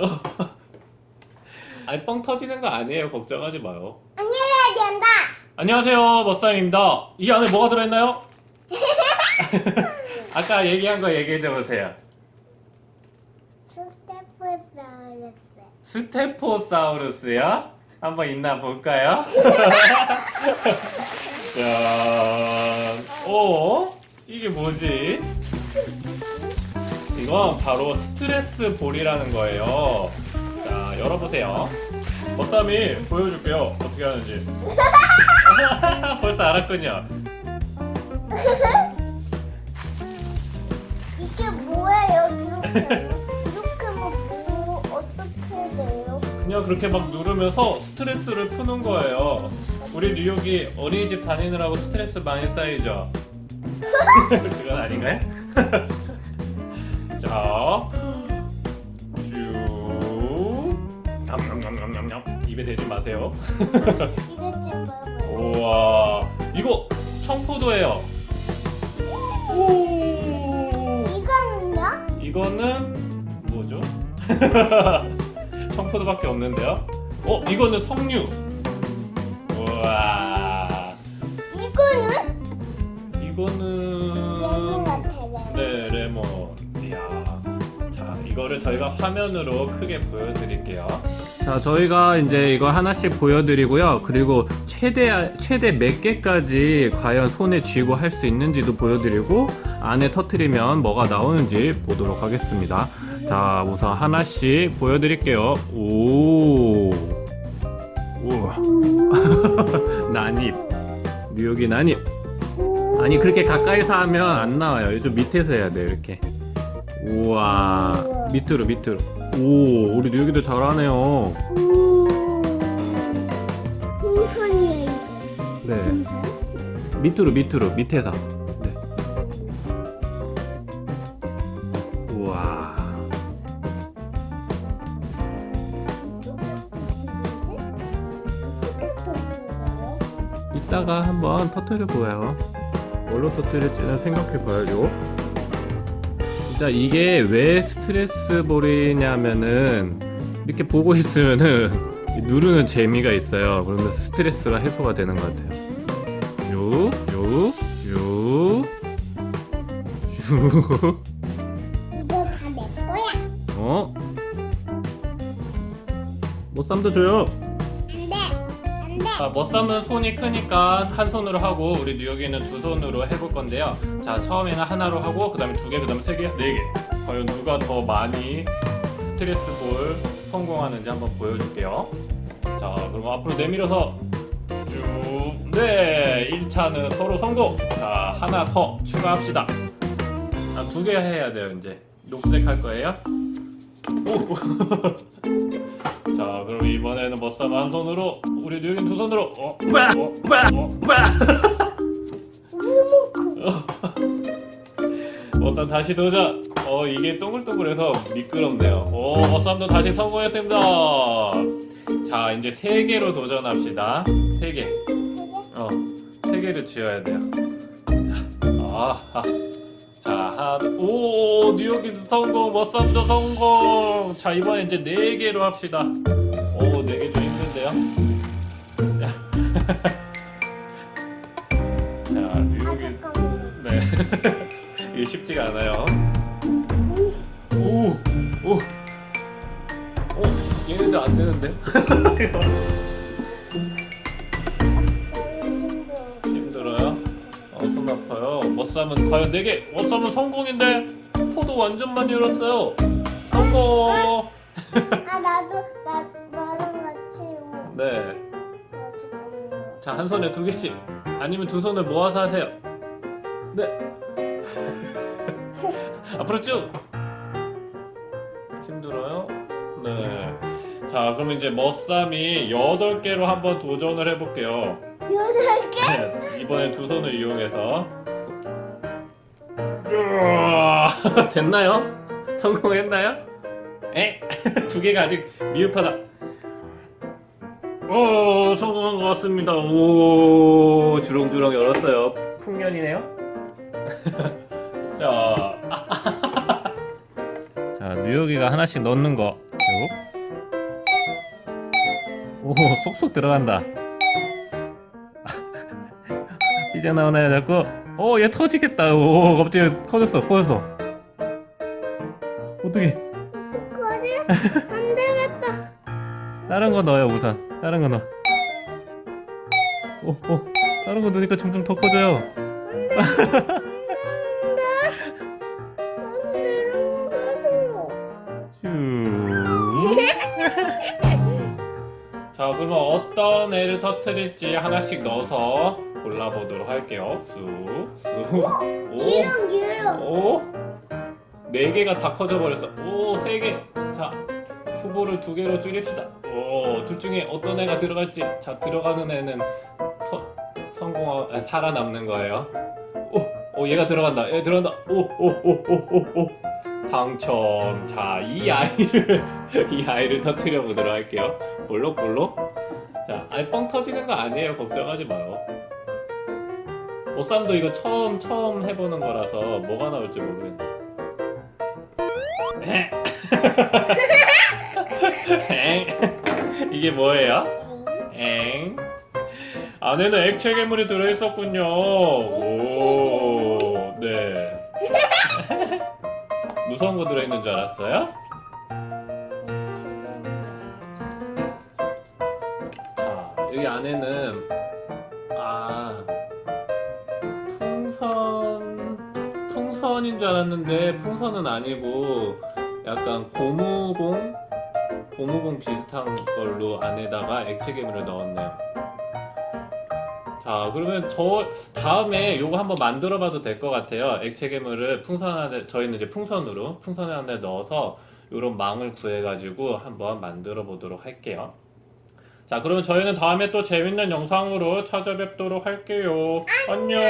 아니 뻥 터지는 거 아니에요. 걱정하지 마요. 안녕해야 된다. 안녕하세요, 머싸입니다. 이 안에 뭐가 들어있나요? 아까 얘기한 거 얘기해 줘 보세요. 스태프사우루스. 스테포사우루스요? 한번 있나 볼까요? 짠. 오, 이게 뭐지? 이건 바로 스트레스 볼이라는 거예요. 자, 열어보세요. 머싸미 보여줄게요. 어떻게 하는지. 벌써 알았군요. 이게 뭐예요? 이렇게 이렇게 하면 뭐 어떻게 돼요? 그냥 그렇게 막 누르면서 스트레스를 푸는 거예요. 우리 뉴욕이 어린이집 다니느라고 스트레스 많이 쌓이죠? 그건 아닌가요? 자, 쭉. 냠냠냠냠냠. 입에 대지 마세요. 우와, 이거 청포도예요. 오, 이거는요? 이거는 뭐죠? 청포도밖에 없는데요. 어, 이거는 석류. 우와, 이거는 이거는 레몬 같아요. 네, 레몬. 이거를 저희가 화면으로 크게 보여드릴게요. 자, 저희가 이제 이거 하나씩 보여드리고요. 그리고 최대, 최대 몇 개까지 과연 손에 쥐고 할 수 있는지도 보여드리고, 안에 터트리면 뭐가 나오는지 보도록 하겠습니다. 자, 우선 하나씩 보여드릴게요. 오. 우와. 난입. 뉴욕이 난입. 아니 그렇게 가까이서 하면 안 나와요. 좀 밑에서 해야 돼요. 이렇게. 우와. 밑으로 밑으로. 오, 우리 뉴욕이도 잘하네요. 풍선이에요 이거. 네. 풍선? 밑으로 밑으로 밑에서. 네. 우와. 이따가 한번 터트려 보아요. 뭘로 터트릴지는 생각해 봐야 죠. 진짜 이게 왜 스트레스 볼이냐면은 이렇게 보고 있으면은 누르는 재미가 있어요. 그러면 스트레스가 해소가 되는 것 같아요. 요, 요, 요, 슈. 이거 다 내 거야. 어? 못삼도 줘요. 자, 멋삼은 손이 크니까 한 손으로 하고 우리 뉴욕이는 두 손으로 해볼 건데요. 자, 처음에는 하나로 하고 그다음에 두 개, 그다음에 세 개, 네 개. 과연 누가 더 많이 스트레스 볼 성공하는지 한번 보여줄게요. 자, 그럼 앞으로 내밀어서 쭉. 네, 1차는 서로 성공. 자, 하나 더 추가합시다. 아, 두 개 해야 돼요, 이제. 녹색 할 거예요. 오. 자, 그럼 이번에는 머싸움 한 손으로, 우리 뉴욕인 두 손으로. 어, 와, 어, 와, 어. 머싸움 다시 도전. 어, 이게 동글동글해서 미끄럽네요. 오, 머싸움도 다시 성공했습니다. 자, 이제 세 개로 도전합시다. 세 개. 어, 세 개를 지어야 돼요. 아, 아. 자, 한, 오, 뉴욕이도 성공, 머싸움도 성공. 자, 이번에 이제 네 개로 합시다. 오, 네 개 좀 힘든데요? 자, 자아 뉴욕이, 잠깐만. 네. 이게 쉽지가 않아요. 오, 오, 오, 얘네들 안 되는데? 어, 손 아파요. 머싸움은 과연 4개! 머싸움은 성공인데! 포도 완전 많이 열었어요! 성공! 아 나도 나 나랑 같이 오. 네. 잠깐만요. 자, 한 손에 두 개씩. 아니면 두 손을 모아서 하세요. 네. 앞으로 쭉! 힘들어요? 네. 자, 그럼 이제 머싸움이 8개로 한번 도전을 해볼게요. 여덟 개? 네, 이번엔 두 손을 이용해서 됐나요? 성공했나요? 에? 두 개가 아직 미흡하다. 오, 성공한 것 같습니다. 오, 주렁주렁 열었어요. 풍년이네요. 자, 자, 뉴욕이가 하나씩 넣는 거. 오, 쏙쏙 들어간다. 이제 나오나요, 자꾸? 오, 얘 터지겠다. 오, 갑자기 커졌어, 커졌어. 어떻게? 어떡하지? 안 되겠다. 다른 거 넣어요, 우선. 다른 거 넣어. 오, 오, 다른 거 넣으니까 점점 더 커져요. 안 돼. 자, 그러면 어떤 애를 터트릴지 하나씩 넣어서 골라보도록 할게요. 쑥, 쑥. 오, 이런 기회요. 오. 네 개가 다 커져 버렸어. 오, 세 개. 자, 후보를 두 개로 줄입시다. 오, 둘 중에 어떤 애가 들어갈지. 자, 들어가는 애는 터, 성공, 아, 살아남는 거예요. 오, 오, 얘가 들어간다. 얘 들어간다. 오, 오, 오, 오, 오, 오. 당첨. 자, 이 아이를 이 아이를 터트려 보도록 할게요. 볼록볼록. 자, 아니 뻥 터지는 거 아니에요. 걱정하지 마요. 오쌈도 이거 처음 처음 해보는 거라서 뭐가 나올지 모르겠네. 에? 엥? 이게 뭐예요? 엥? 안에는 액체 괴물이 들어있었군요. 오, 네. 무서운 거 들어있는 줄 알았어요? 자, 여기 안에는 아 풍선 풍선인 줄 알았는데 풍선은 아니고 약간 고무공 고무공 비슷한 걸로 안에다가 액체 괴물을 넣었네요. 자, 그러면 저 다음에 요거 한번 만들어봐도 될 것 같아요. 액체 괴물을 풍선 안에 저희는 이제 풍선으로 풍선 안에 넣어서 요런 망을 구해가지고 한번 만들어 보도록 할게요. 자, 그러면 저희는 다음에 또 재밌는 영상으로 찾아뵙도록 할게요. 안녕.